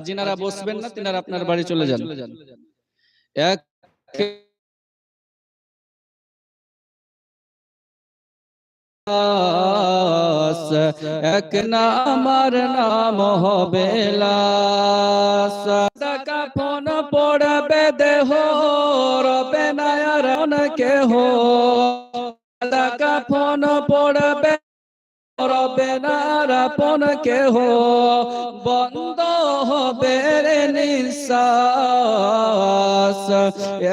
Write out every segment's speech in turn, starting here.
যিনারা বসবেন না তিনারা আপনার বাড়ি চলে যান। এক এক না আমার নাম হবে লাস কাফন পড়বে দেহ রবে না আর কেহ। কাফন পড়বে কেহ, বন্ধ হবে রে নিঃশ্বাস।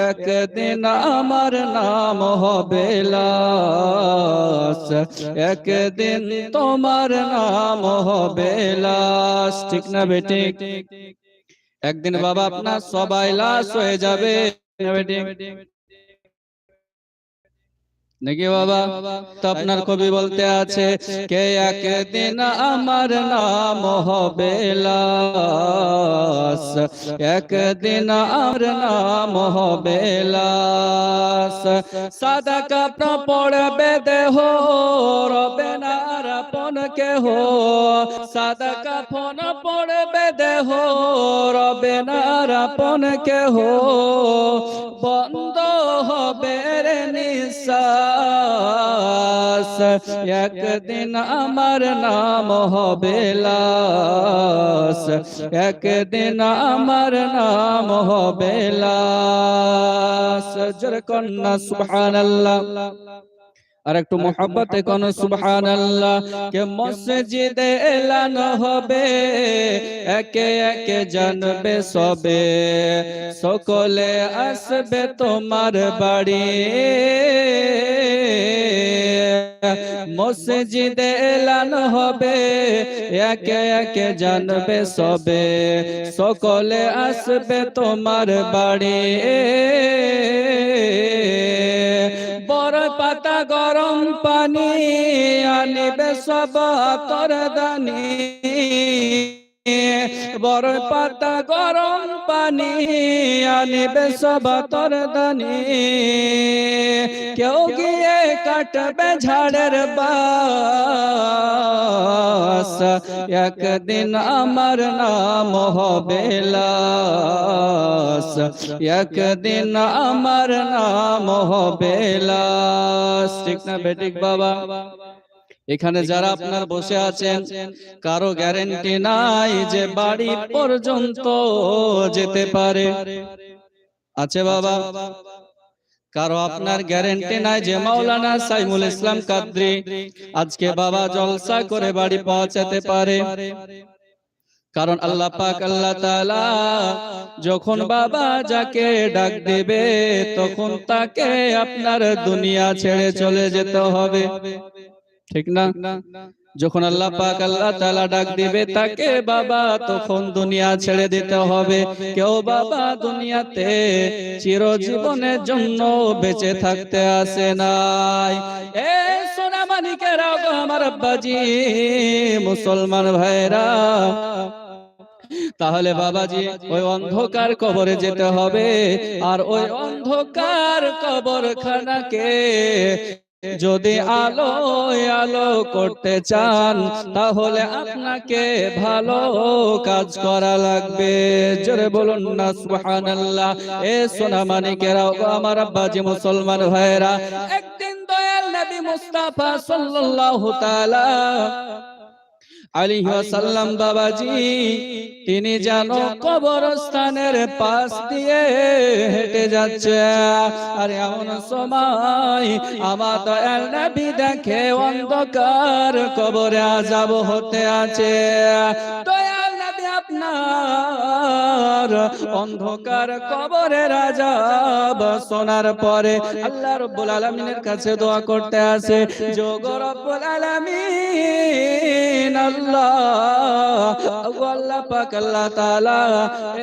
একদিন আমার নাম হবে লাস একদিন তোমার নাম হবে ঠিক না বেটি একদিন বাবা আপনার সবাই লাশ হয়ে যাবে। নাকি বাবা? তো আপনার কবি বলতে আছে, কে একদিন আমার নাম হবে লাস একদিন আমার নাম হবে লাস সাদা কাপড় পড়বে দেহ রবে না আপন কেহ। সাদা কাফন পড়বে দেহ রবে না আপন কেহ। বন্ধ হবে রে নিঃশ্বাস একদিন আমার নাম হবে লাস একদিন আমার নাম হবে লাস জোর কন্যা, সুবহানাল্লাহ। আর একটু মোহাব্বতে কোন সুবহানাল্লাহ। কে মসজিদে এলান হবে, একে একে জানবে সবে। সকলে আসবে তোমার বাড়ি। মসজিদে এলান হবে, একে একে জানবে সবে। সকলে আসবে তোমার বাড়ি। বড় পাতা গরম পানি আনিবে সব তর দানি বড় পাতা গরম পানি আনিবে সব তর কেউ গিয়ে কাটবে ঝাড়ের বাস। একদিন আমার নাম হবে লাস একদিন আমার নাম হবে লাস ঠিক না বেটিক বাবা? এখানে যারা আপনার বসে আছেন, কারও গ্যারেন্টি নাই যে বাড়ি পর্যন্ত যেতে পারে। আছে বাবা? কারও আপনার গ্যারেন্টি নাই যে মাওলানা সাইমুল ইসলাম কাদ্রি আজকে বাবা জলসা করে বাড়ি পৌঁছাতে পারে। কারণ আল্লাহ পাক আল্লাহ তাআলা যখন বাবা যাকে ডাক দেবে তখন তাকে আপনার দুনিয়া ছেড়ে চলে যেতে হবে। ঠিক না? যখন আল্লাহ পাক আল্লাহ তাআলা ডাক দিবে তাকে বাবা তখন দুনিয়া ছেড়ে দিতে হবে। কেউ বাবা দুনিয়াতে চিরজীবনের জন্য বেঁচে থাকতে আসে নাই। এ সোনা মানিকেরা গো আমার আব্বাজি মুসলমান ভাইরা তাহলে বাবাজি ওই অন্ধকার কবরে যেতে হবে আর ওই অন্ধকার কবরখানাকে যদি আলো আলো করতে চান তাহলে আপনাকে ভালো কাজ করা লাগবে। জোরে বলুন না সুবহানাল্লাহ। এ সোনা মানিকের আমার আব্বাজি মুসলমান ভাইরা একদিন দয়াল নবী মুস্তাফা সাল্লাল্লাহু তাআলা আলাইহি ওয়াসাল্লাম বাবাজি তিনি যেন কবরস্থানের পাশ দিয়ে হেঁটে যাচ্ছে। আর এমন সময় আমার দয়াল নবী দেখে অন্ধকার কবরে আজাব হতে আছে। দয়াল অন্ধকার কবরের আজাব শোনার পরে আল্লাহ রব্বুল আলামিনের কাছে দোয়া করতে আসে। যোগ রব্বুল আলামিন, আল্লাহ আল্লাহ পাক, আল্লাহ তাআলা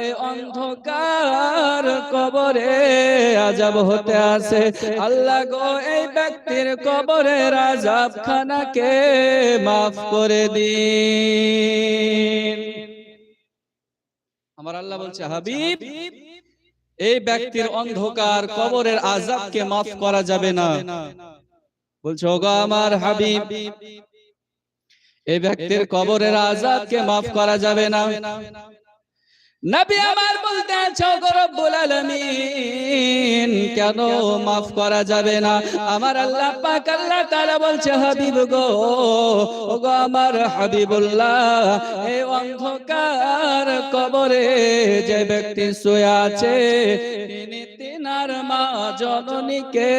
এই অন্ধকার কবরে আজাব হতে আসে। আল্লাহ গো, এই ব্যক্তির কবরের আজাব খানাকে মাফ করে দিন। আমার আল্লাহ বলছে হাবিব এই ব্যক্তির অন্ধকার কবরের আজাবকে মাফ করা যাবে না। বলছে ওগো আমার হাবিব এই ব্যক্তির কবরের আজাবকে মাফ করা যাবে না। নবী আমার বলতে আলামিন। কেন মাফ করা যাবে না? আমার আল্লাহ পাক আল্লাহ তাআলা বলছে, হাবিব গো ও গো আমার হাবিবুল্লাহ এই অন্ধকার কবরে যে ব্যক্তি শুয়ে আছে, তিনি তিনার মা জননীকে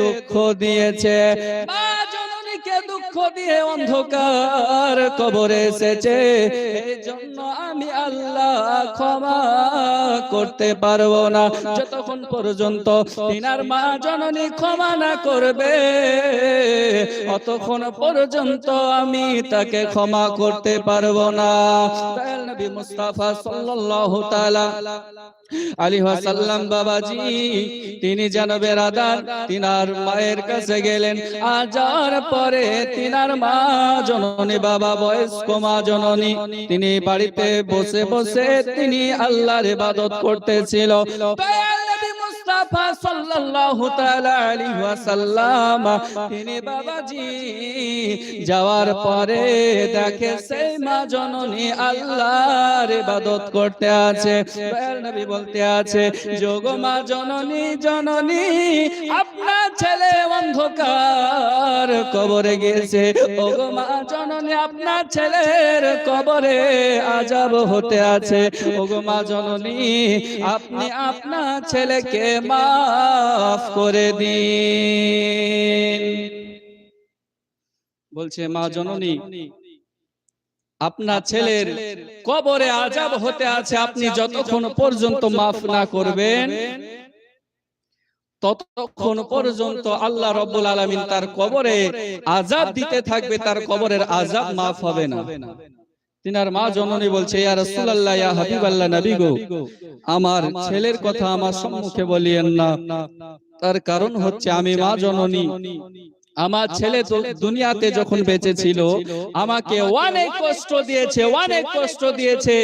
দুঃখ দিয়েছে। মা দিয়ে অন্ধকার কবরে এসেছে। এই আমি আল্লাহ ক্ষমা করতে পারব না। যতক্ষণ পর্যন্ত তিনার মা জননী ক্ষমা না করবে, অতক্ষণ পর্যন্ত আমি তাকে ক্ষমা করতে পারব না। নবী মুস্তাফা সাল্লাল্লাহু তাআলা আলী হাসাল্লাম বাবাজি তিনি যেন বেরাদার তিনার মায়ের কাছে গেলেন। আজার যাওয়ার পরে তিনার মা জননী বাবা বয়স্ক মা জননী তিনি বাড়িতে বসে বসে তিনি আল্লাহর ইবাদত করতেছিল। মুস্তাফা সাল্লাল্লাহু তাআলা আলাইহি ওয়াসাল্লাম, তিনি বাবাজি, যাওয়ার পরে দেখে সেই মা জননী আল্লাহর ইবাদত করতে আছে। নবী বলতে আছে যোগ মা জননী জননী, আপনার ছেলে অন্ধকার কবরে ওগো মা জননী, আপনার ছেলের কবরে আজাব হতে আছে। ওগো মা জননী, আপনি আপনার ছেলেকে মাফ করে দিন। বলছে মা জননী আপনার ছেলের কবরে আজাব হতে আছে আপনি যতক্ষণ পর্যন্ত মাফ না করবেন ততক্ষণ পর্যন্ত আল্লাহ রব্বুল আলামিন তার কবরে আজাব দিতে থাকবে তার কবরের আজাব মাফ হবে না। তিনার মা জননী বলছে ইয়া রাসূলুল্লাহ ইয়া হাবিবাল্লাহ নবী গো আমার ছেলের কথা আমার সম্মুখে বলিয়েন না। তার কারণ হচ্ছে আমি মা জননী। আমার ছেলে তো দুনিয়াতে যখন বেঁচে ছিল আমাকে অনেক কষ্ট দিয়েছে অনেক কষ্ট দিয়েছে।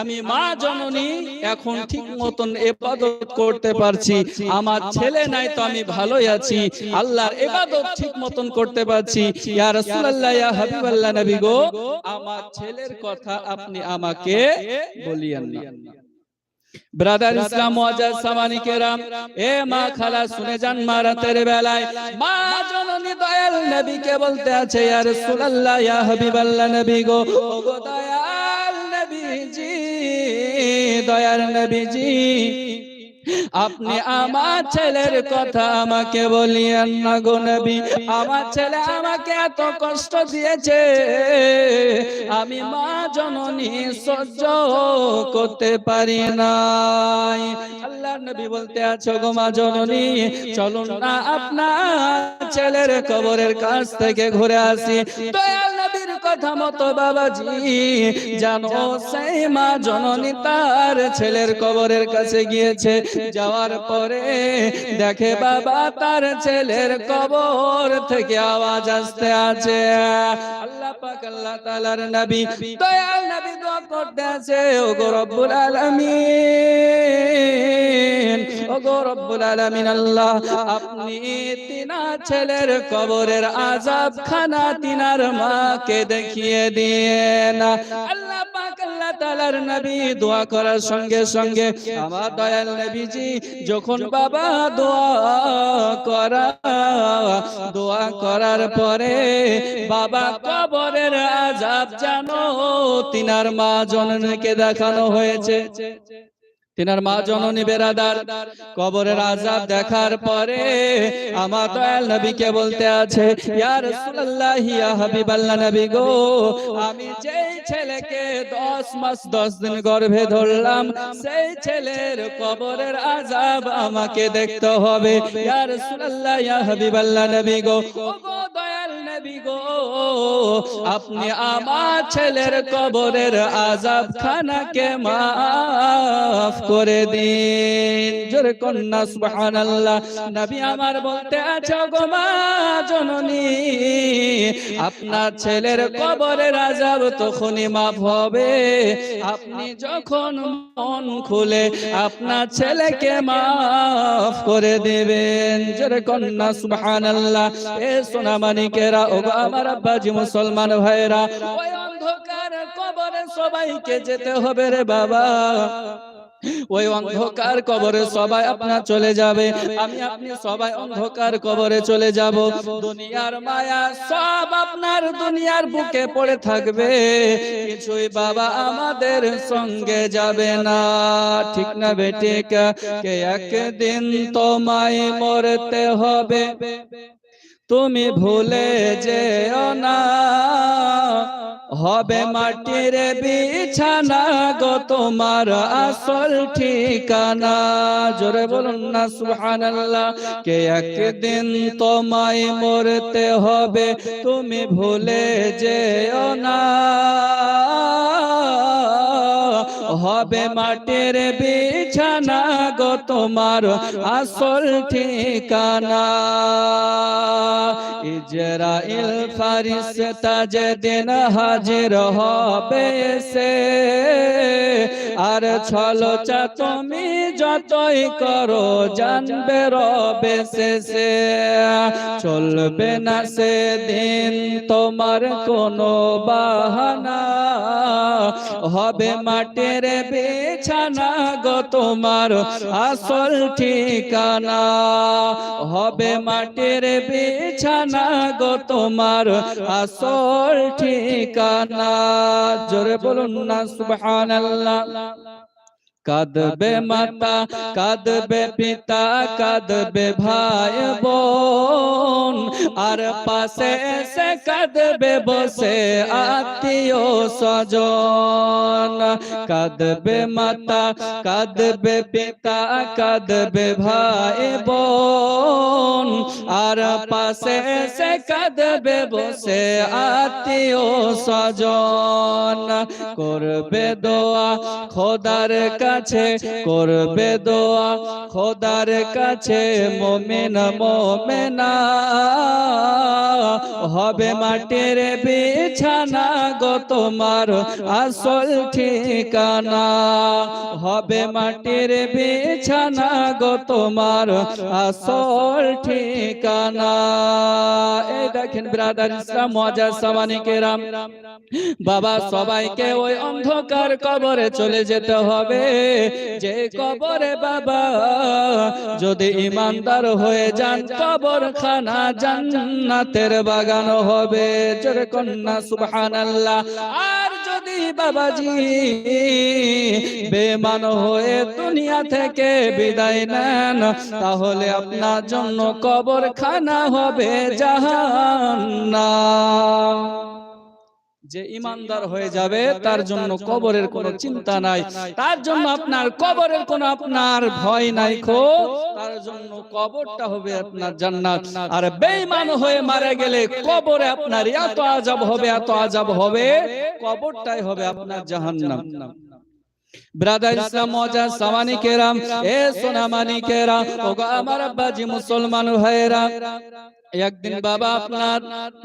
আমি মা জননী এখন ঠিক মতন এবাদত করতে পারছি। আমার ছেলে নাই তো আমি ভালোই আছি। আল্লাহর এবাদত ঠিক মতন করতে পারছি। ইয়া রাসূলুল্লাহ ইয়া হাবিবাল্লাহ নবী গো আমার ছেলের কথা আপনি আমাকে বলিয়েন না। ব্রাদার ইসলাম মুআজ্জাজ সামানি কেরাম এ মা খালা শুনে যান মা রাতের বেলায়। মা জননী দয়াল নবীকে বলতে আছে ইয়া রাসূলুল্লাহ ইয়া হাবিবাল্লাহ নবী গো। ও গো। দয়াল নবীজি দয়াল নবীজি আপনি আমার ছেলের কথা আমাকে বলিয়েন না গো নবী। আমার ছেলে আমাকে এত কষ্ট দিয়েছে। আমি মা জননী সহ্য করতে পারি নাই। আল্লাহ নবী বলতে আছো গো মা জননী চলুন না আপনার ছেলের কবরের কাছ থেকে ঘুরে আসি। নবীর কথা মতো বাবাজি, জানো জননী তার ছেলের কবরের কাছে গিয়েছে। যাওয়ার পরে দেখে বাবা তার ছেলের কবর থেকে আওয়াজ আসতে আছে। আল্লাহ আপনি তিনার ছেলের কবরের আযাব খানা তিনার মাকে দেখিয়ে দিয়েন। আল্লাহ পাক আল্লাহ তাআলার নবী দোয়া করার সঙ্গে সঙ্গে আমার দয়াল নবীজি যখন বাবা দোয়া করা, দোয়া করার পরে বাবা কবরের আজাব জানো, তিনার মা জননীকে দেখানো হয়েছে। তিনার মা জননী বেরাদার। কবরের আজাব দেখার পরে আমার দয়াল নবীকে বলতে আছে, ইয়া রাসূলুল্লাহ, ইয়া হাবিবাল্লাহ নবী গো, আমি যেই ছেলেকে 10 মাস 10 দিন গর্ভে ধরলাম, সেই ছেলের কবরের আজাব আমাকে দেখতে হবে। ইয়া রাসূলুল্লাহ, ইয়া হাবিবাল্লাহ নবী গো আপনি আমার ছেলের কবরের আজাব খানাকে মাফ করে দিন। জোরে কন্যা, সুবহানাল্লাহ। নবী আমার বলতে আছো গো জননী, আপনার ছেলের কবরের আজাব তখনই মাফ হবে। আপনি যখন মন খুলে আপনার ছেলেকে মাফ করে দেবেন। জোরে কন্যা, সুবহানাল্লাহ। এ সোনামানিকেরা ও আমার আব্বাজি মুসলমান ভাইরা ওই অন্ধকার কবরে সবাইকে যেতে হবে রে বাবা। ওই অন্ধকার কবরে সবাই আপনার চলে যাবে। আমি আপনি সবাই অন্ধকার কবরে চলে যাব। দুনিয়ার মায়া সব আপনার দুনিয়ার বুকে পড়ে থাকবে। কিছুই বাবা আমাদের সঙ্গে যাবে না। ঠিক না বেটিক কে একদিন তোমায় মরতে হবে। তুমি ভুলে যেও না। হবে মাটির বিছানা গো তোমার আসল ঠিকানা। জোরে বলুন না, সুবহানাল্লাহ। কে একদিন তোমায় মরতে হবে, তুমি ভুলে যেও না। হবে মাটির বিছানা গো তোমার আসল ঠিকানা। ইজরাইল ফারিস্তা যেদিন হাজির হবে সে। আর ছলচা তুমি যতই করো, জানবে রবে শেষে। চলবে না সেদিন তোমার কোনো বাহানা। হবে মাটির বিছানা গো তোমার আসল ঠিকানা। হবে মাটির বিছানা গো তোমার আসল ঠিকানা। জোরে বলুন না, সুবহানাল্লাহ। কাঁদবে মাতা কাঁদবে পিতা কাঁদবে ভাই বোন আর পাশে এসে কাঁদবে বসে আত্মীয় স্বজন কাঁদবে মাতা কাঁদবে পিতা কাঁদবে ভাই বোন আর পাশে এসে কাঁদবে বসে আত্মীয় স্বজন করবে দোয়া খোদার কাছে করবে দোয়া খোদার কাছে, মোমেন, মোমেনা। হবে মাটির বিছানা গো তোমার আসল ঠিকানা। হবে মাটির বিছানা গো তোমার আসল ঠিকানা। এই দেখেন ব্রাদার ইসলাম মজা সামানি কেরাম বাবা, সবাইকে ওই অন্ধকার কবরে চলে যেতে হবে। যে কবরে বাবা, যদি ইমানদার হয়ে যান কবর খানা জান্নাতের বাগান হবে। জোরে কন্যা, সুবহানাল্লাহ। আর যদি বাবাজি বেমান হয়ে দুনিয়া থেকে বিদায় নেন, তাহলে আপনার জন্য কবর খানা হবে জাহান্নাম। যে ইমানদার হয়ে যাবে তার জন্য কবরের কোনো চিন্তা নাই। তার জন্য আপনার কবরের কোনো আপনার ভয় নাই খো। তার জন্য কবরটা হবে আপনার জান্নাত। আর বেঈমান হয়ে মারা গেলে কবরে আপনার এত আজাব হবে এত আজাব হবে কবরটাই হবে আপনার জাহান্নাম। ব্রাদার ইসলাম মজা সামানি কেরাম এ সোনামানি কেরাম ওগো আমার আব্বাজি মুসলমান ভাইয়েরা। একদিন বাবা আপনার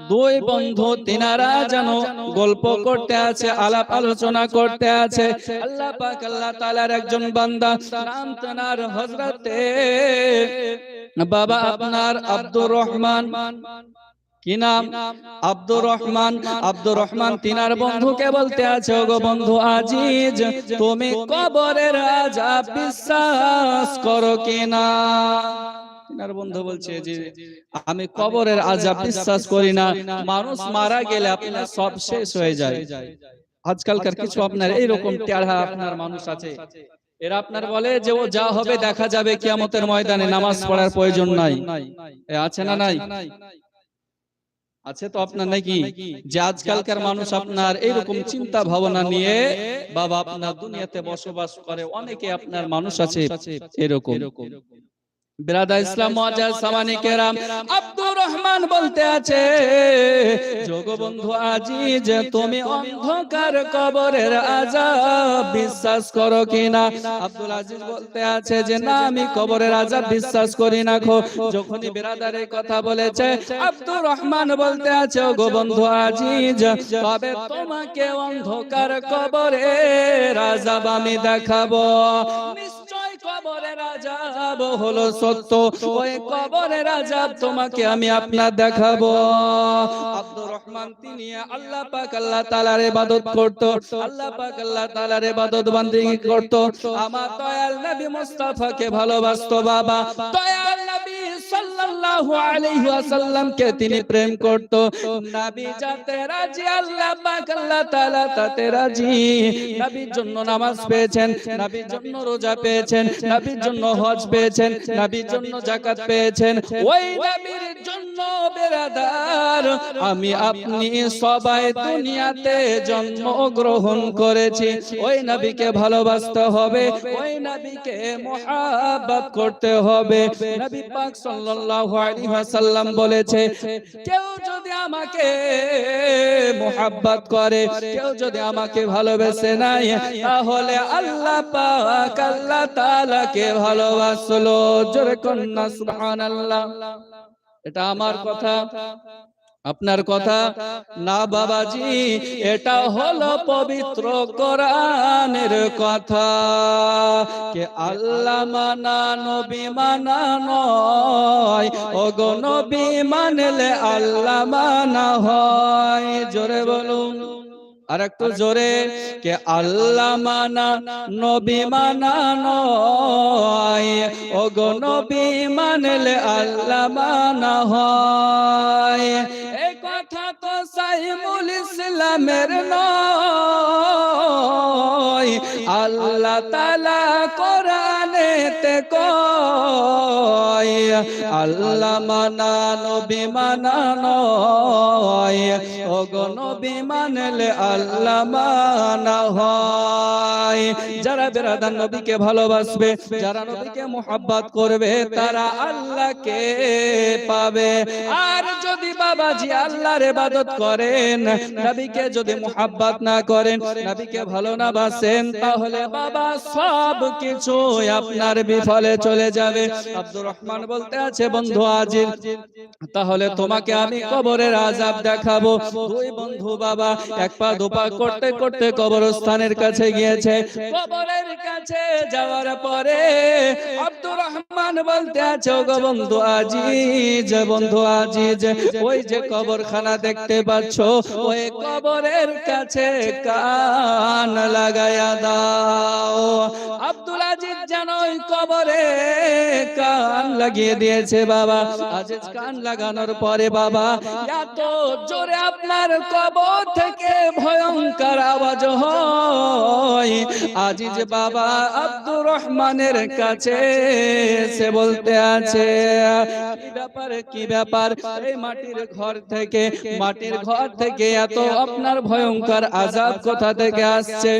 দুই বন্ধু তিনারা যেন গল্প করতে আছে আলাপ আলোচনা করতে আছে। আল্লাহ পাক আল্লাহ তাআলার একজন বান্দা নাম তার হযরতে বাবা আপনার আব্দুর রহমান। কি নাম? আব্দুর রহমান। আব্দুর রহমান তিনার বন্ধুকে বলতে আছে গো বন্ধু আজিজ তুমি কবরের আজাব বিশ্বাস করো কিনা তিনার বন্ধু বলছে যে আমি কবরের আজাব বিশ্বাস করি না। মানুষ মারা গেলে আপনার সব শেষ হয়ে যায়। আজকালকার কিছু আপনার এইরকম টেড়া আপনার মানুষ আছে। এরা আপনার বলে যে ও যা হবে দেখা যাবে কিয়ামতের ময়দানে নামাজ পড়ার প্রয়োজন নাই। আছে না নাই? আছে তো আপনার নাকি? যে আজকালকার মানুষ আপনার এইরকম চিন্তা ভাবনা নিয়ে বাবা আপনার দুনিয়াতে বসবাস করে। অনেকে আপনার মানুষ আছে। এরকম বিরাদা ইসলাম মুআজ্জাজ সামানি কেরাম আব্দুর রহমান বলতে আছে যোগবন্ধু আজিজ তুমি অন্ধকার কবরের আযাব বিশ্বাস করো কিনা? আব্দুল আজিজ বলতে আছে যে না আমি কবরের আযাব বিশ্বাস করি না খো। যখনই বিরাদারের কথা বলেছে আব্দুর রহমান বলতে আছে গো বন্ধু আজিজ তবে তোমাকে অন্ধকার কবরের আযাব আমি দেখাবো। হলো সত্য। ওই কবরের আজাব তোমাকে আমি আপনার দেখাবো। আব্দুর রহমান তিনি আল্লাহ পাক আল্লাহ তাআলার ইবাদত করত। আল্লাহ পাক আল্লাহ ইবাদত বান্দিগি করত। আমার দয়াল নবী মুস্তাফাকে ভালোবাসতো বাবা। দয়াল নবী সাল্লাল্লাহু আলাইহি ওয়াসাল্লামকে তিনি প্রেম করত। নবী যাতে রাজি, আল্লাহ পাক, আল্লাহ তাআলা তাতে রাজি। নবীর জন্য নামাজ পেয়েছেন, নবীর জন্য রোজা পেয়েছেন, নবীর জন্য হজ পেয়েছেন, নবীর জন্য যাকাত পেয়েছেন। ওই নবীর জন্য বেরাদার, আমি আপনি সবাই দুনিয়াতে জন্ম গ্রহণ করেছি। ওই নবীকে ভালোবাসতে হবে, ওই নবীকে মহাব্বত করতে হবে। নবী পাক সাল্লাল্লাহু আলাইহি ওয়াসাল্লাম বলেছে, কেউ যদি আমাকে মোহাব্বত করে, কেউ যদি আমাকে ভালোবেসে নাই, তাহলে আল্লাহ পাক আল্লাহ তাআলাকে ভালোবাসলো। জোরে কন্যা সুবহানাল্লাহ। এটা আমার কথা। আপনার কথা না বাবাজি, এটা হলো পবিত্র কোরআনের কথা। কে আল্লাহ মানা, নবী মানা নয়, ওগো নবী মানলে আল্লাহ মানা হয়। জোরে বলুন। আর একটু জোরে, কে আল্লাহ মানা, নবী মানা নয়, ওগো নবী মানলে আল্লাহ মানা হয়। এই কথা তো সাইমুল ইসলামের নয়। আল্লাহ তালা কোরআনেতে কয়, আল্লাহ মানা আল্লাহ মানা হয়। যারা বেরাদার নবীকে ভালোবাসবে, যারা নবীকে মোহাব্বত করবে, তারা আল্লাহকে পাবে। আর যদি বাবাজি আল্লাহর ইবাদত করেন। নবীকে যদি মোহাব্বত না করেন, নবীকে ভালো না বাসেন, তাহলে বাবা সব কিছু আপনার বিফলে চলে যাবে। আব্দুর রহমান বলতে আছে, বন্ধু আজিল তাহলে তোমাকে আমি কবরের আজাব দেখাবো। দুই বন্ধু বাবা এক পা দুপা করতে করতে কবরস্থানের কাছে গিয়েছে। কবরের কাছে যাওয়ার পরে আব্দুর রহমান বলতে আছে গো বন্ধু আজিজ বন্ধু আজিজ, ওই যে কবরখানা দেখতে পাচ্ছ? ওই কবরের কাছে কান লাগায়া দাও। আব্দুল আজিজ যেন ওই কবরে কান লাগিয়ে দিয়েছে বাবা। আজিজ কান লাগানোর পরে বাবা, এত জোরে আপনার কবর থেকে ভয়ঙ্কর আওয়াজ হয়। আজিজ বাবা আব্দুর রহমানের কাছে সে বলতে আছে, কি ব্যাপার কি ব্যাপার? এই মাটির ঘর থেকে মাটির ঘর থেকে এত আপনার ভয়ঙ্কর আজাব কোথা থেকে আসছে?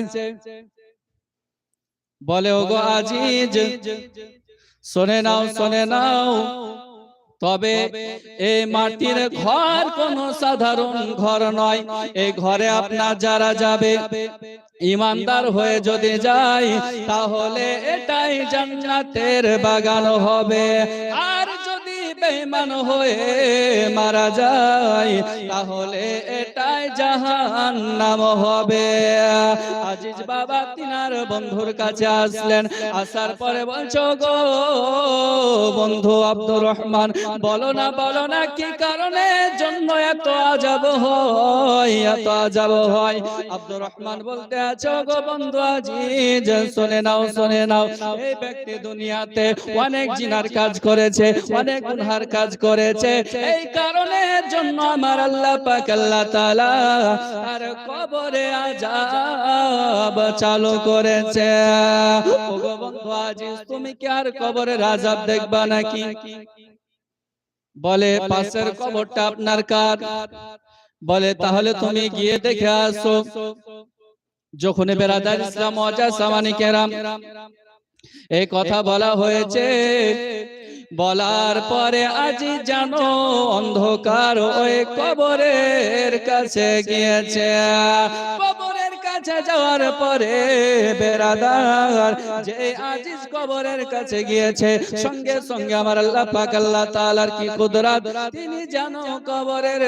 বলে ওগো আজিজ শোনে নাও শোনে নাও তবে এই মাটির ঘর কোন সাধারণ ঘর নয়। এই ঘরে আপনার যারা যাবে ইমানদার হয়ে যদি যায় তাহলে এটাই জান্নাতের বাগান হবে। আর যদি বেঈমান হয়ে মারা যায়, তাহলে এটাই জাহান্নাম হবে। আজিজ বাবা তিনার বন্ধুর কাছে আসলেন, আসার পরে বলছো গো বন্ধু আব্দুর রহমান, বলো না বলো না, কি কারণে জন্য এত আজাব হয়, এত আজাব হয়? আব্দুর রহমান বলতে আছো গো বন্ধু আজিজ, শুনে নাও শুনে নাও, এই ব্যক্তি দুনিয়াতে অনেক জিনার কাজ করেছে, অনেক গুনহার কাজ করেছে। এই কারণের জন্য আমার আল্লাহ পাক আল্লাহ তাআলা তার কবরে আজাব চালু করেছে। ওগো বন্ধু, আজিজ, তুমি কি আর কবরের আজাব দেখবা নাকি? বলে, পাশের কবরটা আপনার কার? বলে, তাহলে তুমি গিয়ে দেখে আসো। যখন বেরাদার ইসলাম ওয়াজা সামানি কেরাম এই কথা বলা হয়েছে বলার পরে আজ জানো অন্ধকার ওই কবরের কাছে গিয়েছে। কবরের কাছে যাওয়ার পরে বেরাদার যে আজিজ কবরের কাছে গিয়েছে, সঙ্গে সঙ্গে আমার আল্লাহ পাক আল্লাহ তাআলার কি কুদরত, তিনি জানো কবরের